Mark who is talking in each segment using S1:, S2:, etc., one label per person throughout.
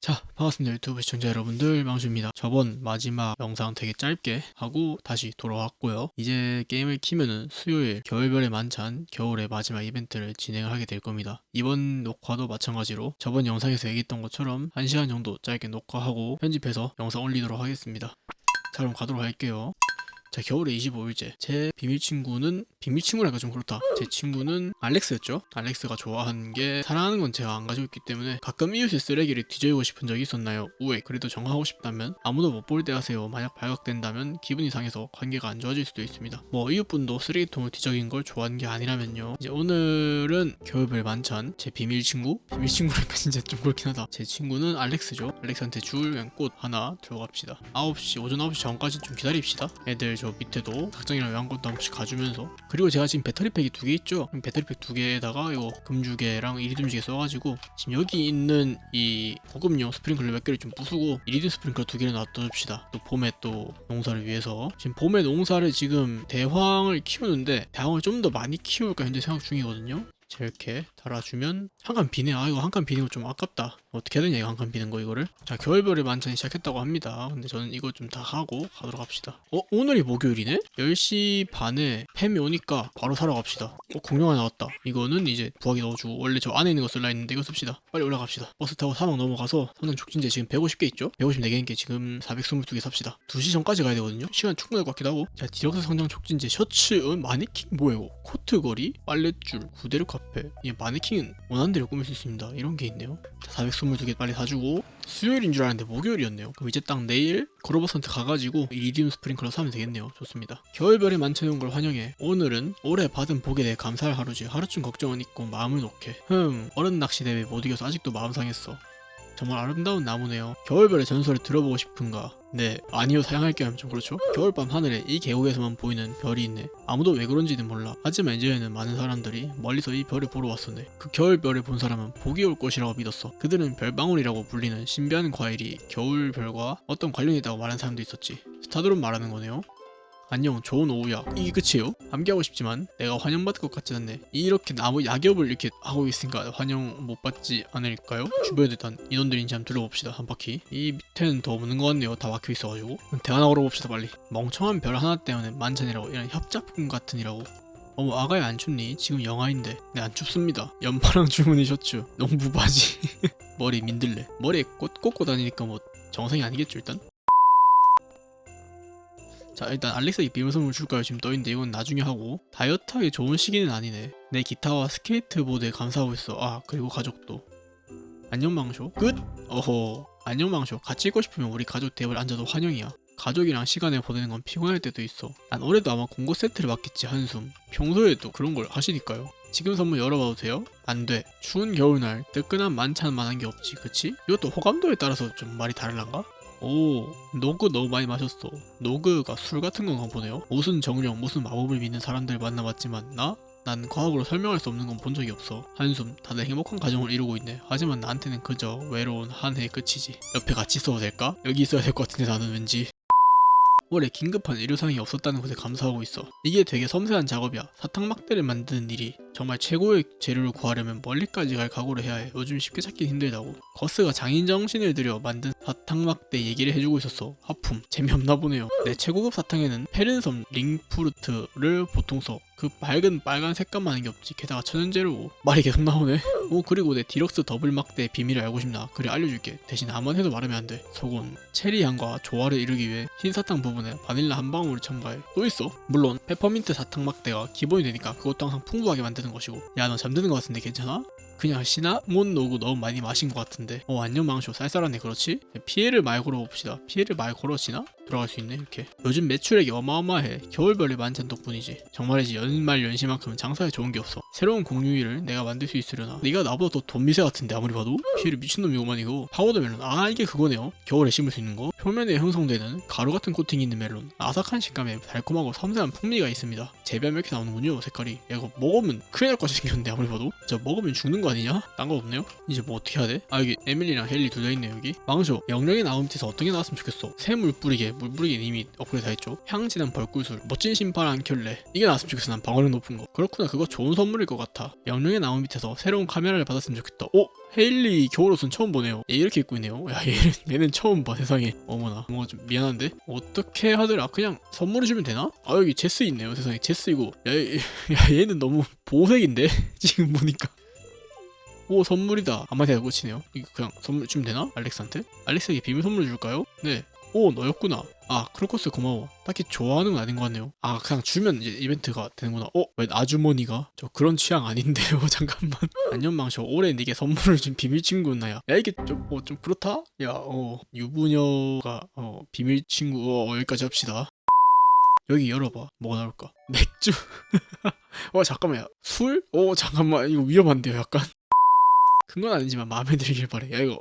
S1: 자, 반갑습니다. 유튜브 시청자 여러분들, 망주입니다. 저번 마지막 영상 되게 짧게 하고 다시 돌아왔고요. 이제 게임을 키면은 수요일 겨울별의 만찬 겨울의 마지막 이벤트를 진행을 하게 될 겁니다. 이번 녹화도 마찬가지로 저번 영상에서 얘기했던 것처럼 1시간 정도 짧게 녹화하고 편집해서 영상 올리도록 하겠습니다. 자, 그럼 가도록 할게요. 자, 겨울에 25일째. 제 비밀 친구는 비밀 친구라니까 좀 그렇다. 제 친구는 알렉스였죠. 알렉스가 좋아하는 게 사랑하는 건 제가 안 가지고 있기 때문에 가끔 이웃의 쓰레기를 뒤져주고 싶은 적이 있었나요? 우에 그래도 정하고 싶다면 아무도 못 볼 때 하세요. 만약 발각된다면 기분이 상해서 관계가 안 좋아질 수도 있습니다. 뭐 이웃분도 쓰레기통을 뒤적인 걸 좋아하는 게 아니라면요. 이제 오늘은 겨울별 만찬 제 비밀 친구 비밀 친구라니까 진짜 좀 그렇긴 하다. 제 친구는 알렉스죠. 알렉스한테 줄꽃 하나 들고 갑시다. 9시 오전 9시 전까지 좀 기다립시다. 애들 저 밑에도 닭장이랑 외환꽃도 한 번씩 가주면서. 그리고 제가 지금 배터리팩이 두 개 있죠? 배터리팩 두 개에다가 이거 금주개랑 이리듐주개 써가지고 지금 여기 있는 이 고급용 스프링클러 몇 개를 좀 부수고 이리듐 스프링클러 두 개를 놔둬줍시다. 또 봄에 또 농사를 위해서. 지금 봄에 농사를 지금 대황을 키우는데 대황을 좀 더 많이 키울까 현재 생각 중이거든요. 자, 이렇게 달아주면 한 칸 비네. 아 이거 한 칸 비는 거 좀 아깝다. 어떻게 해야 되냐 이거 한 칸 비는 거 이거를? 자 겨울별의 만찬이 시작했다고 합니다. 근데 저는 이거 좀 다 하고 가도록 합시다. 어 오늘이 목요일이네? 10시 반에 팸이 오니까 바로 사러 갑시다. 어 공룡 하나 나왔다. 이거는 이제 부하기 넣어주고 원래 저 안에 있는 거 쓸라 했는데 이거 씁시다. 빨리 올라갑시다. 버스 타고 사막 넘어가서 성장 촉진제 지금 150개 있죠? 154개인 게 지금 422개 삽시다. 2시 전까지 가야 되거든요? 시간 충분할 것 같기도 하고. 자 디럭스 성장 촉진제 셔츠 어, 마네킹 뭐예요? 이거 코트 거리 빨랫줄 구데르 카페 이 마네킹은 원하는 대로 꾸밀 수 있습니다. 이런 게 있네요. 자 422개 빨리 사주고. 수요일인 줄 알았는데 목요일이었네요. 그럼 이제 딱 내일 그로버선트 가가지고 이리디움 스프링클러 사면 되겠네요. 좋습니다. 겨울별에 만쳐놓은 걸 환영해. 오늘은 올해 받은 복에 대해 감사할 하루지. 하루쯤 걱정은 있고 마음을 놓게. 흠 어른 낚시 대회 못 이겨서 아직도 마음 상했어 정말 아름다운 나무네요. 겨울별의 전설을 들어보고 싶은가? 네, 아니요 사양할 겸좀 그렇죠? 겨울밤 하늘에 이 계곡에서만 보이는 별이 있네. 아무도 왜 그런지는 몰라. 하지만 이제는 많은 사람들이 멀리서 이 별을 보러 왔었네. 그 겨울별을 본 사람은 복이 올 것이라고 믿었어. 그들은 별방울이라고 불리는 신비한 과일이 겨울별과 어떤 관련이 있다고 말하는 사람도 있었지. 스타드론 말하는 거네요. 안녕 좋은 오후야. 이게 끝이에요? 함께하고 싶지만 내가 환영받을 것 같지 않네. 이렇게 나무 야겹을 이렇게 하고 있으니까 환영 못 받지 않을까요? 주변에 일단 인원들인지 한번 둘러봅시다 한 바퀴. 이 밑에는 더 없는 것 같네요. 다 막혀 있어가지고. 그럼 대화나 걸어봅시다 빨리. 멍청한 별 하나 때문에 만찬이라고 이런 협작품 같으니라고. 어머 아가야 안 춥니? 지금 영하인데. 네 안 춥습니다. 연파랑 주머니 셔츠 농부 바지. 머리 민들레. 머리에 꽃 꽂고 다니니까 뭐 정상이 아니겠죠 일단 자 일단 알렉스에게 비밀 선물 줄까요? 지금 떠있는데 이건 나중에 하고 다이어트 하기 좋은 시기는 아니네 내 기타와 스케이트보드에 감사하고 있어 아 그리고 가족도 안녕 망쇼 끝? 어허 안녕 망쇼 같이 있고 싶으면 우리 가족 대화를 앉아도 환영이야 가족이랑 시간을 보내는 건 피곤할 때도 있어 난 올해도 아마 공고 세트를 받겠지 한숨 평소에도 그런 걸 하시니까요 지금 선물 열어봐도 돼요? 안 돼. 추운 겨울날 뜨끈한 만찬만한 게 없지, 그치? 이것도 호감도에 따라서 좀 말이 다를란가? 오, 노그 너무 많이 마셨어. 노그가 술 같은 건가 보네요. 무슨 정령, 무슨 마법을 믿는 사람들 만나봤지만 나? 난 과학으로 설명할 수 없는 건 본 적이 없어. 한숨, 다들 행복한 가정을 이루고 있네. 하지만 나한테는 그저 외로운 한 해의 끝이지. 옆에 같이 있어도 될까? 여기 있어야 될 것 같은데 나는 왠지. 올해 긴급한 의료상이 없었다는 것에 감사하고 있어. 이게 되게 섬세한 작업이야. 사탕 막대를 만드는 일이 정말 최고의 재료를 구하려면 멀리까지 갈 각오를 해야 해. 요즘 쉽게 찾긴 힘들다고. 거스가 장인 정신을 들여 만든 사탕 막대 얘기를 해주고 있었어. 하품. 재미없나 보네요. 내 최고급 사탕에는 페른섬 링푸르트를 보통 써. 그 밝은 빨간 색감만 한게 없지. 게다가 천연재료고. 말이 계속 나오네. 오 그리고 내 디럭스 더블 막대 비밀을 알고 싶나? 그래 알려줄게. 대신 한번 해도 말하면 안 돼. 속은 체리 향과 조화를 이루기 위해 흰 사탕 부분에 바닐라 한 방울을 첨가해. 또 있어. 물론 페퍼민트 사탕 막대가 기본이 되니까 그것도 항상 풍부하게 만드는 것이고. 야 너 잠드는 것 같은데 괜찮아? 그냥 시나몬 노고 너무 많이 마신 것 같은데 어 안녕 망쇼 쌀쌀하네 그렇지? 피해를 말 걸어봅시다 피해를 말 걸어지나? 들어갈 수 있네 이렇게. 요즘 매출액이 어마어마해. 겨울별의 만찬 덕분이지. 정말이지 연말 연시만큼은 장사에 좋은 게 없어. 새로운 공유일을 내가 만들 수 있으려나. 네가 나보다 더 돈 미세 같은데 아무리 봐도. 피해를 미친놈이고만 이거. 파우더 멜론 아 이게 그거네요. 겨울에 심을 수 있는 거. 표면에 형성되는 가루 같은 코팅이 있는 멜론. 아삭한 식감에 달콤하고 섬세한 풍미가 있습니다. 재배하면 이렇게 나오는군요 색깔이. 야, 이거 먹으면 큰일 날 것 생겼는데 아무리 봐도. 저 먹으면 죽는 거 아니냐? 딴 거 없네요? 이제 뭐 어떻게 해야 돼? 아 여기 에밀리랑 헨리 둘 다 있네 여기. 망쇼 영령의 나온 밑에서 어떤 게 나왔으면 좋겠어? 샘물 뿌리게 물부리긴 이미 업그레이드 다 했죠. 향진한 벌꿀술 멋진 신발 한 켤레. 이게 나왔으면 좋겠어. 난 방어력 높은 거. 그렇구나. 그거 좋은 선물일 것 같아. 영롱의 나무 밑에서 새로운 카메라를 받았으면 좋겠다. 오 헤일리 겨울옷은 처음 보네요. 얘 이렇게 입고 있네요. 야 얘는, 얘는 처음 봐. 세상에. 어머나. 뭔가 좀 미안한데? 어떻게 하더라? 그냥 선물을 주면 되나? 아 여기 제스 있네요. 세상에. 제스 이거 야, 얘- 야 얘는 너무 보색인데? 지금 보니까. 오 선물이다. 한마디가 끝이네요. 이거 그냥 선물 주면 되나? 알렉스한테? 알렉스에게 비밀 선물 줄까요? 네 오 너였구나. 아 크로커스 고마워. 딱히 좋아하는 건 아닌 것 같네요. 아 그냥 주면 이제 이벤트가 되는구나. 어? 웬 아주머니가? 저 그런 취향 아닌데요. 잠깐만. 안녕 망쳐 올해 네게 선물을 준 비밀 친구나야 야 이게 좀, 어, 좀 그렇다? 야어 유부녀가 어 비밀 친구 어 여기까지 합시다. 여기 열어봐. 뭐가 나올까? 맥주? 어 잠깐만 야 술? 어 잠깐만. 이거 위험한데요 약간? 큰건 아니지만 마음에 들길 바래. 야 이거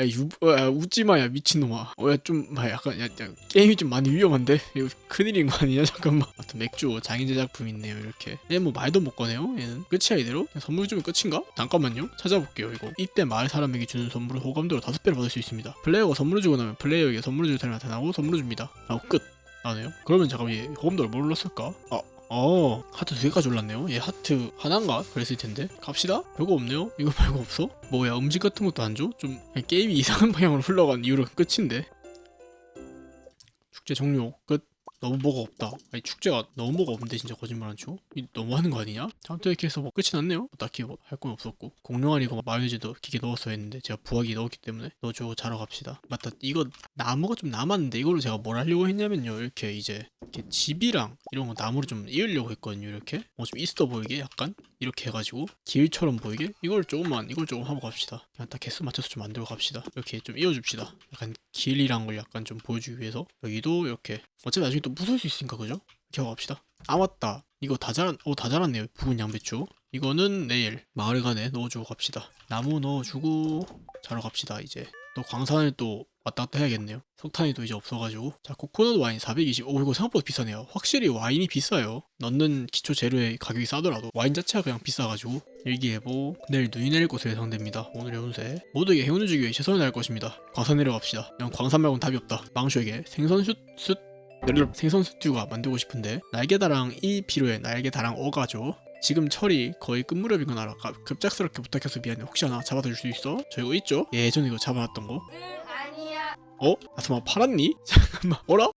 S1: 야 유, 어, 야 웃지 마 야 미친놈아. 어 야 좀 약간 야, 야 게임이 좀 많이 위험한데 이거 큰일인 거 아니냐 잠깐만. 하여튼 맥주 장인 제작품 있네요 이렇게. 얘 뭐 말도 못 거네요 얘는. 끝이야 이대로? 선물 주면 끝인가? 잠깐만요 찾아볼게요 이거. 이때 마을 사람에게 주는 선물을 호감도로 다섯 배로 받을 수 있습니다. 플레이어가 선물을 주고 나면 플레이어에게 선물을 줄 사람이 나타나고 선물을 줍니다. 아 끝. 나네요. 그러면 잠깐만 얘 호감도를 뭘로 눌렀을까? 아 어 하트 두 개까지 올랐네요. 얘 하트 하나인가 그랬을 텐데. 갑시다. 별거 없네요. 이거 말고 없어? 뭐야 음식 같은 것도 안 줘? 좀 게임이 이상한 방향으로 흘러간 이후로 끝인데. 축제 종료. 끝 너무 뭐가 없다. 아니 축제가 너무 뭐가 없는데 진짜 거짓말 안 치고 이 너무 하는 거 아니냐? 아무튼 이렇게 해서 뭐 끝이 났네요? 딱히 뭐 할 건 없었고. 공룡아리고 마요네즈도 기계 넣었어야 했는데 제가 부하기 넣었기 때문에 넣어주고 자러 갑시다. 맞다. 이거 나무가 좀 남았는데 이걸로 제가 뭘 하려고 했냐면요. 이렇게 이제 이렇게 집이랑 이런 거 나무를 좀 이으려고 했거든요 이렇게. 뭐 좀 있어 보이게? 약간? 이렇게 해가지고 길처럼 보이게? 이걸 조금만 이걸 조금 하고 갑시다. 그냥 딱 개수 맞춰서 좀 만들어 갑시다. 이렇게 좀 이어줍시다. 약간 길이란 걸 약간 좀 보여주기 위해서 여기도 이렇게. 어차피 나중에 또 부술 수 있으니까 그죠? 갑시다 아 맞다 이거 다 자란 어다 자랐네요 부분 양배추 이거는 내일 마을 간에 넣어주고 갑시다 나무 넣어주고 자러 갑시다 이제 또 광산을 또 왔다 갔다 해야겠네요 석탄이 또 이제 없어가지고 자 코코넛 와인 420. 오 이거 생각보다 비싸네요. 확실히 와인이 비싸요. 넣는 기초 재료의 가격이 싸더라도 와인 자체가 그냥 비싸가지고 일기예보 내일 눈이 내릴 것으로 예상됩니다. 오늘의 운세 모두에게 행운을 주기 위해 최선을 다할 것입니다. 광산 내려갑시다. 그냥 광산 말고는 답이 없다. 망쇼에게 생선 슛 슛. 생선 스튜가 만들고 싶은데 날개다랑 이 필요해 날개다랑 어가죠. 지금 철이 거의 끝무렵인 건 알아. 가- 급작스럽게 부탁해서 미안해. 혹시 하나 잡아줄 수 있어? 저 이거 있죠? 예전에 이거 잡아놨던 거.
S2: 응 아니야
S1: 어? 아, 설마 팔았니? 잠깐만, 어라?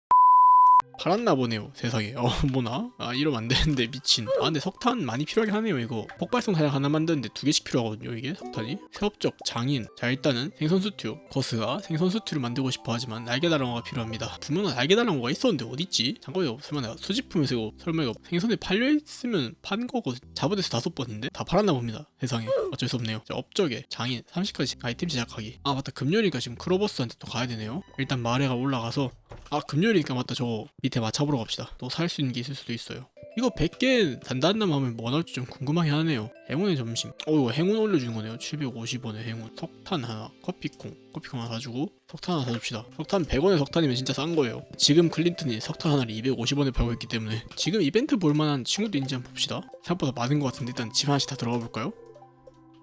S1: 팔았나 보네요, 세상에. 어, 뭐나? 아, 이러면 안 되는데, 미친. 아, 근데 석탄 많이 필요하긴 하네요, 이거. 폭발성 사냥 하나 만드는데 두 개씩 필요하거든요, 이게, 석탄이. 새업적, 장인. 자, 일단은 생선 스튜. 거스가 생선 스튜를 만들고 싶어 하지만 날개다랑어가 필요합니다. 분명한 날개다랑어가 있었는데, 어딨지? 잠깐만요, 설마 내가 수집품에서 이거, 설마 이거 생선에 팔려있으면 판 거거든. 잡아대서 다섯 번인데? 다 팔았나 봅니다, 세상에. 어쩔 수 없네요. 자, 업적에, 장인, 30까지 아이템 제작하기. 아, 맞다, 금요일이니까 지금 크로버스한테 또 가야 되네요. 일단 마을에가 올라가서 아 금요일이니까 맞다 저거 밑에 맞춰보러 갑시다. 또 살 수 있는 게 있을 수도 있어요. 이거 100개 단단남 하면 뭐 나올지 좀 궁금하긴 하네요. 행운의 점심. 어 이거 행운 올려주는 거네요. 750원에 행운. 석탄 하나 커피콩. 커피콩 하나 사주고 석탄 하나 사줍시다. 석탄 100원에 석탄이면 진짜 싼 거예요. 지금 클린턴이 석탄 하나를 250원에 팔고 있기 때문에 지금 이벤트 볼만한 친구도 있는지 한번 봅시다. 생각보다 많은 것 같은데 일단 집 하나씩 다 들어가 볼까요?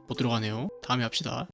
S1: 못 들어가네요. 다음에 합시다.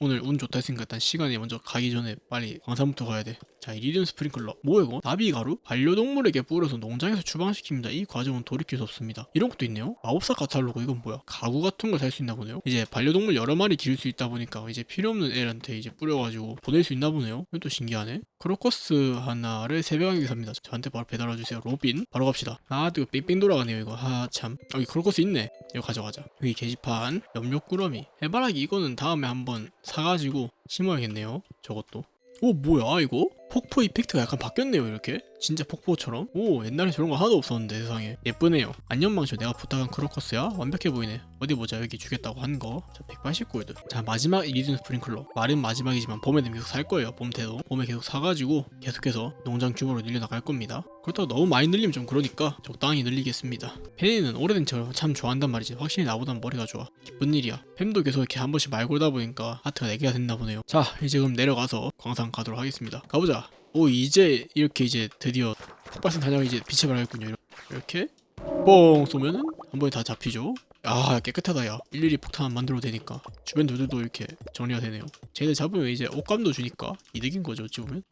S1: 오늘 운 좋다 했으니까 일단 시간이 먼저 가기 전에 빨리 광산부터 가야 돼. 자, 이리디움 스프링클러. 뭐 이거? 나비 가루? 반려동물에게 뿌려서 농장에서 추방시킵니다. 이 과정은 돌이킬 수 없습니다. 이런 것도 있네요. 마법사 카탈로그 이건 뭐야? 가구 같은 걸 살 수 있나 보네요. 이제 반려동물 여러 마리 기를 수 있다 보니까 이제 필요 없는 애한테 이제 뿌려가지고 보낼 수 있나 보네요. 이건 또 신기하네. 크로커스 하나를 새벽에 삽니다. 저한테 바로 배달와 주세요. 로빈. 바로 갑시다. 아, 또 뺑뺑 돌아가네요. 이거. 아, 참. 여기 크로커스 있네. 이거 가져가자. 여기 게시판. 염료꾸러미. 해바라기 이거는 다음에 한번 사가지고 심어야겠네요. 저것도. 오 뭐야 이거? 폭포 이펙트가 약간 바뀌었네요 이렇게. 진짜 폭포처럼? 오 옛날에 저런 거 하나도 없었는데 세상에. 예쁘네요. 안녕망쇼 내가 부탁한 크로커스야? 완벽해 보이네. 어디 보자 여기 주겠다고 한거자 189골드 자 마지막 이리든 스프링클러. 말은 마지막이지만 봄에 되면 계속 살 거예요 봄 때도. 봄에 계속 사가지고 계속해서 농장 규모로 늘려나갈 겁니다. 그렇다고 너무 많이 늘리면 좀 그러니까 적당히 늘리겠습니다. 페니는 오래된 척을 참 좋아한단 말이지. 확실히 나보단 머리가 좋아. 기쁜 일이야. 팸도 계속 이렇게 한 번씩 말 걸다 보니까 하트가 4개가 됐나 보네요. 자 이제 그럼 내려가서 광산 가도록 하겠습니다. 가보자 오 이제 이렇게 이제 드디어 폭발성 단약이 이제 빛에 발하겠군요. 이렇게 뻥 쏘면은 한 번에 다 잡히죠. 아 깨끗하다 야. 일일이 폭탄 안 만들어도 되니까. 주변 돌들도 이렇게 정리가 되네요. 쟤네 잡으면 이제 옷감도 주니까 이득인 거죠 어찌 보면.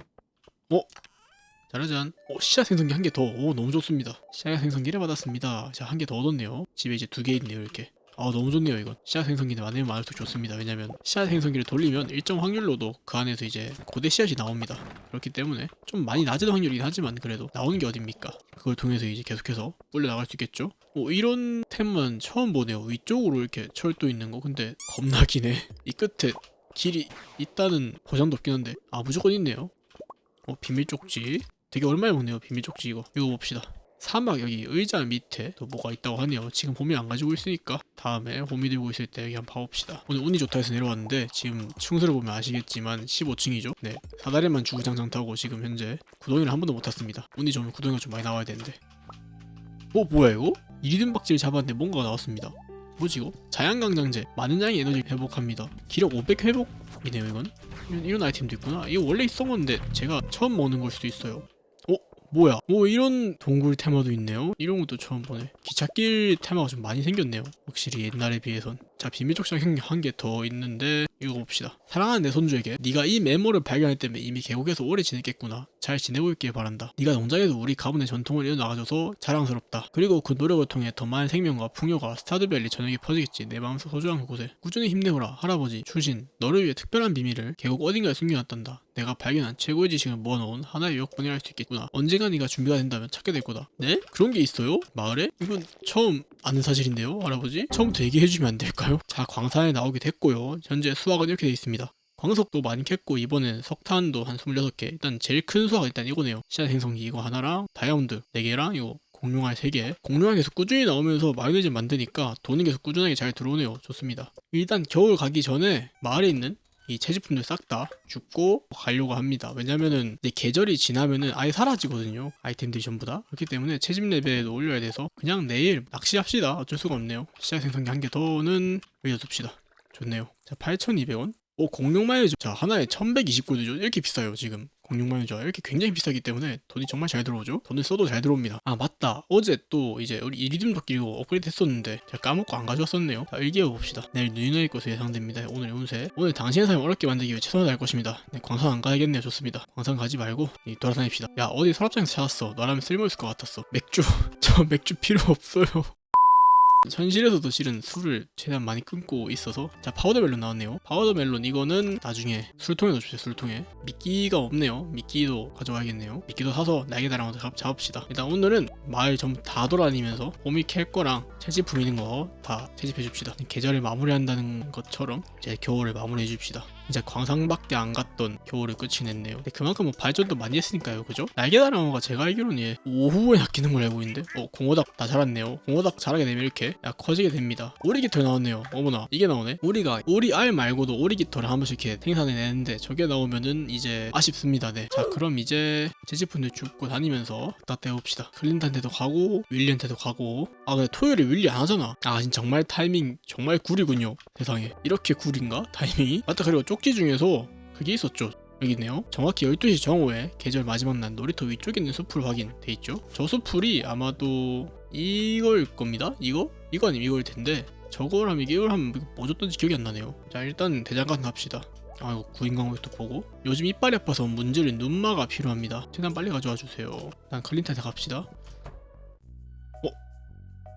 S1: 어? 짜라잔. 오 씨앗 생성기 한 개더오 너무 좋습니다. 씨앗 생성기를 받았습니다. 자 한 개 더 얻었네요. 집에 이제 두 개 있네요 이렇게 아 너무 좋네요 이건 씨앗 생성기는 많으면 많을수록 좋습니다. 왜냐면 씨앗 생성기를 돌리면 일정 확률로도 그 안에서 이제 고대 씨앗이 나옵니다. 그렇기 때문에 좀 많이 낮은 확률이긴 하지만 그래도 나오는 게 어딥니까? 그걸 통해서 이제 계속해서 올려 나갈 수 있겠죠? 뭐 이런 템은 처음 보네요. 위쪽으로 이렇게 철도 있는 거. 근데 겁나 기네 이 끝에 길이 있다는 보장도 없긴 한데. 아 무조건 있네요. 어 비밀 쪽지. 되게 얼마에 먹네요 비밀 쪽지 이거. 이거 봅시다 사막 여기 의자 밑에 또 뭐가 있다고 하네요. 지금 홈이 안 가지고 있으니까 다음에 홈이 들고 있을 때 여기 한번 봐봅시다. 오늘 운이 좋다 해서 내려왔는데 지금 충수를 보면 아시겠지만 15층이죠? 네. 사다리만 주구장창 타고 지금 현재 구덩이를 한 번도 못 탔습니다. 운이 좋으면 구덩이가 좀 많이 나와야 되는데. 어 뭐야 이거? 이리듬박지를 잡았는데 뭔가가 나왔습니다. 뭐지 이거? 자양강장제. 많은 양의 에너지를 회복합니다. 기력 500 회복이네요 이건. 이런, 아이템도 있구나. 이거 원래 있었는데 제가 처음 먹는 걸 수도 있어요. 어? 뭐야? 오 이런 동굴 테마도 있네요. 이런 것도 처음 보네. 기찻길 테마가 좀 많이 생겼네요. 확실히 옛날에 비해선. 자 비밀 쪽장 한개 더 있는데 이거 봅시다. 사랑하는 내 손주에게 네가 이 메모를 발견했다면 이미 계곡에서 오래 지냈겠구나 잘 지내고 있길 바란다 네가 농장에서 우리 가문의 전통을 이어나가줘서 자랑스럽다 그리고 그 노력을 통해 더 많은 생명과 풍요가 스타드밸리 전역에 퍼지겠지 내 마음속 소중한 그곳에 꾸준히 힘내오라 할아버지 출신 너를 위해 특별한 비밀을 계곡 어딘가에 숨겨놨단다 내가 발견한 최고의 지식을 모아놓은 하나의 요약본이 할 수 있겠구나 언젠가 네가 준비가 된다면 찾게 될 거다 네? 그런 게 있어요? 마을에? 이건 처음 아는 사실인데요 할아버지? 처음부터 얘기해주면 안 될까요? 자 광산에 나오게 됐고요 현재 수확은 이렇게 돼 있습니다 광석도 많이 캤고 이번엔 석탄도 한 26개 일단 제일 큰 수확은 일단 이거네요 씨앗 생성기 이거 하나랑 다이아몬드 4개랑 이거 공룡알 3개 공룡알 계속 꾸준히 나오면서 마요네즈 만드니까 돈이 계속 꾸준하게 잘 들어오네요 좋습니다 일단 겨울 가기 전에 마을에 있는 이 채집품들 싹 다 줍고 가려고 합니다. 왜냐면은 내 계절이 지나면은 아예 사라지거든요. 아이템들이 전부 다. 그렇기 때문에 채집 레벨도 올려야 돼서 그냥 내일 낚시합시다. 어쩔 수가 없네요. 시작 생성기 한 개 더는 여기다 둡시다. 좋네요. 자, 8,200원. 오, 공룡 마요죠. 자, 하나에 1,129도죠. 이렇게 비싸요, 지금. 공룡 마요죠. 이렇게 굉장히 비싸기 때문에 돈이 정말 잘 들어오죠. 돈을 써도 잘 들어옵니다. 아, 맞다. 어제 또 이제 우리 이리듬 도끼고 업그레이드 했었는데 제가 까먹고 안 가져왔었네요. 자, 일기어 봅시다. 내일 눈이 내릴 것으로 예상됩니다. 오늘의 운세. 오늘 당신의 삶을 어렵게 만들기 위해 최선을 다할 것입니다. 네, 광산 안 가야겠네요. 좋습니다. 광산 가지 말고 이, 돌아다닙시다. 야, 어디 서랍장에서 찾았어. 너라면 쓸모있을 것 같았어. 맥주. 저 맥주 필요 없어요. 현실에서도 실은 술을 최대한 많이 끊고 있어서 자 파우더 멜론 나왔네요. 파우더 멜론 이거는 나중에 술통에 넣어주세요 술통에. 미끼가 없네요. 미끼도 가져와야겠네요. 미끼도 사서 날개다랑 잡, 잡읍시다. 일단 오늘은 마을 전부 다 돌아다니면서 봄이 캘 거랑 채집품 있는 거 다 채집해 줍시다. 계절을 마무리한다는 것처럼 이제 겨울을 마무리해 줍시다 이제 광산밖에 안 갔던 겨울을 끝이 냈네요. 근데 그만큼 뭐 발전도 많이 했으니까요, 그죠? 날개다랑어가 제가 알기로는 얘 오후에 낚이는 걸 알고 있는데, 어 공호닭 다 자랐네요. 공호닭 자라게 되면 이렇게 약 커지게 됩니다. 오리깃털 나왔네요. 어머나 이게 나오네. 우리가 오리 알 말고도 오리깃털을 한 번씩 이렇게 생산해 내는데 저게 나오면은 이제 아쉽습니다. 네. 자 그럼 이제 제지품들 줍고 다니면서 다 떼봅시다. 클린탄테도 가고 윌리한테도 가고. 아 근데 토요일에 윌리 안 하잖아. 아 진짜 정말 타이밍 정말 구리군요. 세상에 이렇게 구린가 타이밍이? 맞다 그리고 쪽지 중에서 그게 있었죠. 여기 있네요. 정확히 12시 정오에 계절 마지막 날 놀이터 위쪽에 있는 숲을 확인돼 있죠. 저 숲풀이 아마도 이걸 겁니다. 이거? 이거 아니면 이걸 텐데 저거라면 이걸 하면 뭐 줬던지 기억이 안 나네요. 자 일단 대장간 갑시다. 아 이거 구인 광고도 보고 요즘 이빨이 아파서 문지른 눈마가 필요합니다. 최대한 빨리 가져와 주세요. 일단 클린탄에 갑시다.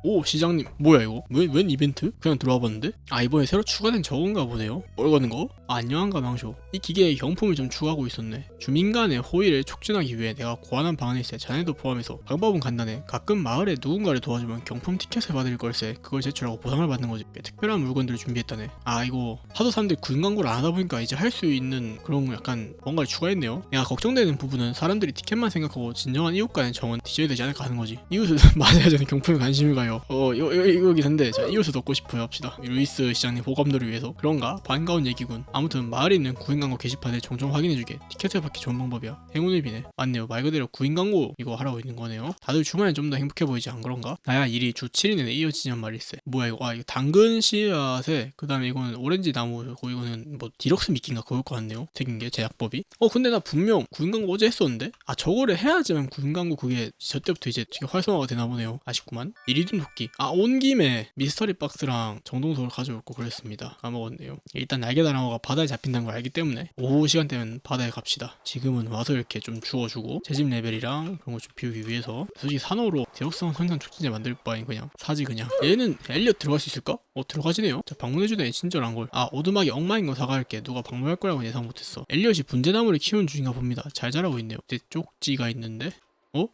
S1: 오 시장님. 뭐야 이거? 웬, 웬 이벤트? 그냥 들어와 봤는데? 아 이번에 새로 추가된 저건가 보네요. 뭘 거는 거? 아, 안녕한 가 망쇼. 이 기계에 경품을 좀 추가하고 있었네. 주민 간의 호의를 촉진하기 위해 내가 고안한 있어 자네도 포함해서 방법은 간단해. 가끔 마을에 누군가를 도와주면 경품 티켓을 받을 걸세. 그걸 제출하고 보상을 받는 거지. 꽤 특별한 물건들을 준비했다네. 아 이거 하도 사람들이 구인 광고를 안 하다 보니까 이제 할 수 있는 그런 약간 뭔가를 추가했네요. 내가 걱정되는 부분은 사람들이 티켓만 생각하고 진정한 이웃 간의 정은 뒤져야 되지 않을까 하는 거지. 이웃은 맞아야 저는 경품에 관심이 가요 어 이거 이거 이거긴 한데 자 이웃을 얻고 싶어요. 합시다. 루이스 시장님 호감도를 위해서. 그런가? 반가운 얘기군. 아무튼 마을에 있는 구인 광고 게시판에 종종 확인해주게. 티켓을 받기 좋은 방법이야. 행운을 비네. 맞네요. 말 그대로 구인 광고 이거 하라고 있는 거네요. 다들 주말에 좀더 행복해 보이지? 안 그런가? 나야 일이 주 7일 내내 이어지냔 말일세 뭐야 이거? 아 이거 당근 씨앗에 그 다음에 이거는 오렌지 나무 고 이거는 뭐 디럭스 미끼인가? 그럴 것 같네요. 생긴 게 제약법이. 어 근데 나 분명 구인 광고 어제 했었는데? 아 저거를 해야지만 구인 광고 그게 저 때부터 이제 되게 활성화가 되나 보네요. 아쉽구만. 이리도 일리tum 도끼 아온 김에 미스터리 박스랑 정동석을 가져올 거 그랬습니다. 까먹었네요. 일단 날개다랑어가 바다에 잡힌다는 걸 알기 때문에 오후 시간대면 바다에 갑시다. 지금은 와서 이렇게 좀 주워주고 채집 레벨이랑 그런 거좀 비우기 위해서 솔직히 산호로 대역성 성장 촉진제 만들 바엔 그냥 사지 그냥. 얘는 엘리엇 들어갈 수 있을까? 어 들어가지네요. 자 방문해주네 친절한 걸아 오두막이 엉망인 거 사갈게. 누가 방문할 거라고 예상 못했어. 엘리엇이 분재나무를 키우는 중인가 봅니다. 잘 자라고 있네요. 내 쪽지가 있는데? 어?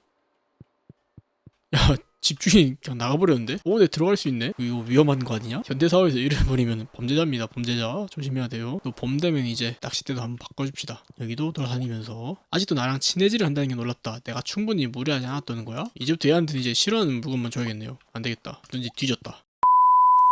S1: 야 집주인 그냥 나가버렸는데? 오, 네 들어갈 수 있네? 이거 위험한 거 아니냐? 현대사회에서 이를 버리면 범죄자입니다 범죄자. 조심해야 돼요. 또 봄 되면 이제 낚싯대도 한번 바꿔줍시다. 여기도 돌아다니면서. 아직도 나랑 친해지를 한다는 게 놀랍다. 내가 충분히 무리하지 않았다는 거야? 이제부터 얘한테 이제 싫어하는 물건만 줘야겠네요. 안 되겠다. 왠지 뒤졌다.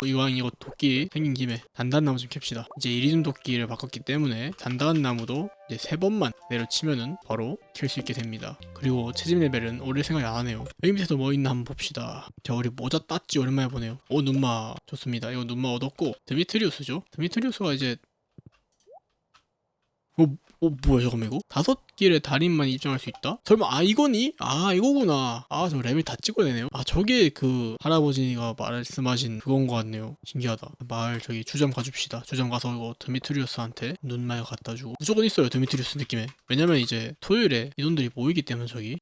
S1: 이왕 이거 도끼 생긴 김에 단단한 나무 좀 캡시다. 이제 이리듐 도끼를 바꿨기 때문에 단단한 나무도 이제 세 번만 내려 치면은 바로 캘수 있게 됩니다. 그리고 채집 레벨은 오를 생각이 안 하네요. 여기 밑에도 뭐 있나 한번 봅시다. 자 우리 모자 땄지? 오랜만에 보네요. 오 눈마. 좋습니다. 이거 눈마 얻었고 드미트리우스죠? 드미트리우스가 이제 어, 어 뭐야 잠깐만? 다섯 길의 달인만 입장할 수 있다? 설마 아 이거니? 아 이거구나. 아 저 레벨 다 찍어내네요? 아 저게 그 할아버지가 말씀하신 그건 것 같네요. 신기하다. 마을 저기 주점 가줍시다. 주점 가서 이거 드미트리우스한테 눈말 갖다 주고. 무조건 있어요 드미트리우스 느낌에. 왜냐면 이제 토요일에 이놈들이 모이기 때문에 저기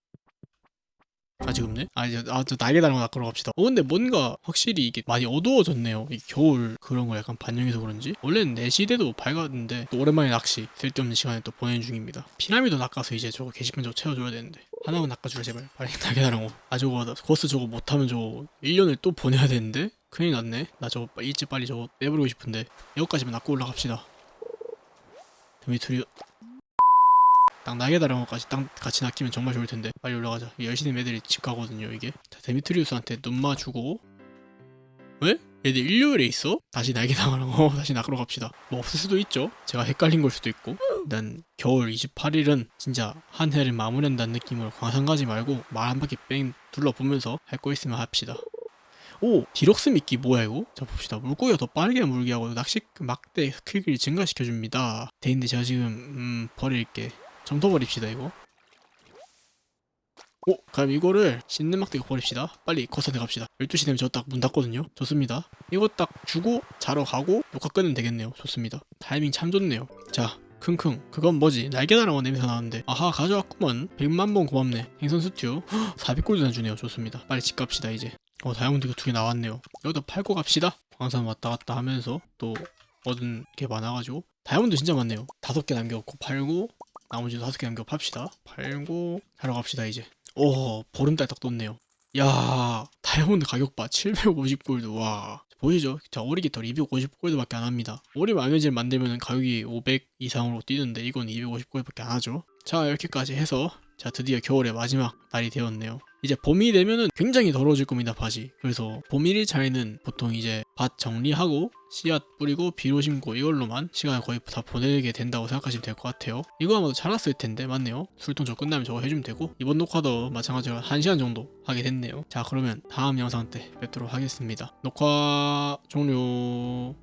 S1: 아직 없네? 아 이제 아 저 날개 달은 거 낚으러 갑시다. 어 근데 뭔가 확실히 이게 많이 어두워졌네요. 이 겨울 그런 거 약간 반영해서 그런지. 원래는 4시대도 밝았는데 또 오랜만에 낚시 쓸데없는 시간에 또 보내는 중입니다. 피라미드 낚아서 이제 저거 게시판 저거 채워줘야 되는데. 하나만 낚아주라 제발. 빨리 날개 달은 거 아 저거 나 코스 저거 못하면 저거 1년을 또 보내야 되는데? 큰일 났네. 나 저거 빠- 일찍 빨리 저거 내버리고 싶은데 이거까지만 낚고 올라갑시다. 드미트리 딱 날개 다른 것까지 딱 같이 낚이면 정말 좋을 텐데. 빨리 올라가자. 이 열심히 애들이 집 가거든요 이게. 자 데미트리우스한테 눈 마 주고. 왜? 얘들 일요일에 있어? 다시 날개 당하는 거 다시 낚으러 갑시다. 뭐 없을 수도 있죠. 제가 헷갈린 걸 수도 있고. 일단 겨울 28일은 진짜 한 해를 마무리한다는 느낌으로 광산 가지 말고 말 한 바퀴 뺑 둘러보면서 할 거 있으면 합시다. 오 디럭스 미끼 뭐야 이거? 자 봅시다. 물고기가 더 빠르게 물게 하고 낚시 막대 크기를 증가시켜줍니다. 데인데 제가 지금 음 버릴게 좀더 버립시다 이거. 오 그럼 이거를 씻는 막대 버립시다. 빨리 거산에 갑시다. 12시 되면 저 딱 문 닫거든요? 좋습니다. 이거 딱 주고 자러 가고 녹화 끄면 되겠네요. 좋습니다. 타이밍 참 좋네요. 자 킁킁. 그건 뭐지? 날개다라고 냄새 나는데. 아하 가져왔구먼. 100만 번 고맙네. 행선 스튜. 400골드나 주네요. 좋습니다. 빨리 집 갑시다 이제. 어 다이아몬드 이거 두개 나왔네요. 여기다 팔고 갑시다. 광산 왔다 갔다 하면서 또 얻은 게 많아가지고. 다이아몬드 진짜 많네요. 다섯 개 남겨놓고 팔고 나머지도 다섯 개 남겨 팝시다. 팔고. 사러 갑시다 이제. 오 보름달 딱 떴네요. 야 다이아몬드 가격 봐. 750골드. 와. 보이죠? 자 오리기터 250골드밖에 안 합니다. 오리 마요네즈를 만들면 가격이 500 이상으로 뛰는데 이건 250골드밖에 안 하죠? 자 이렇게까지 해서 자 드디어 겨울의 마지막 날이 되었네요 이제 봄이 되면은 굉장히 더러워질 겁니다 밭이. 그래서 봄 1일차에는 보통 이제 밭 정리하고 씨앗 뿌리고 비료 심고 이걸로만 시간을 거의 다 보내게 된다고 생각하시면 될 것 같아요. 이거 아마도 자랐을 텐데 맞네요. 술통 저 끝나면 저거 해주면 되고. 이번 녹화도 마찬가지로 1시간 정도 하게 됐네요. 자 그러면 다음 영상 때 뵙도록 하겠습니다. 녹화 종료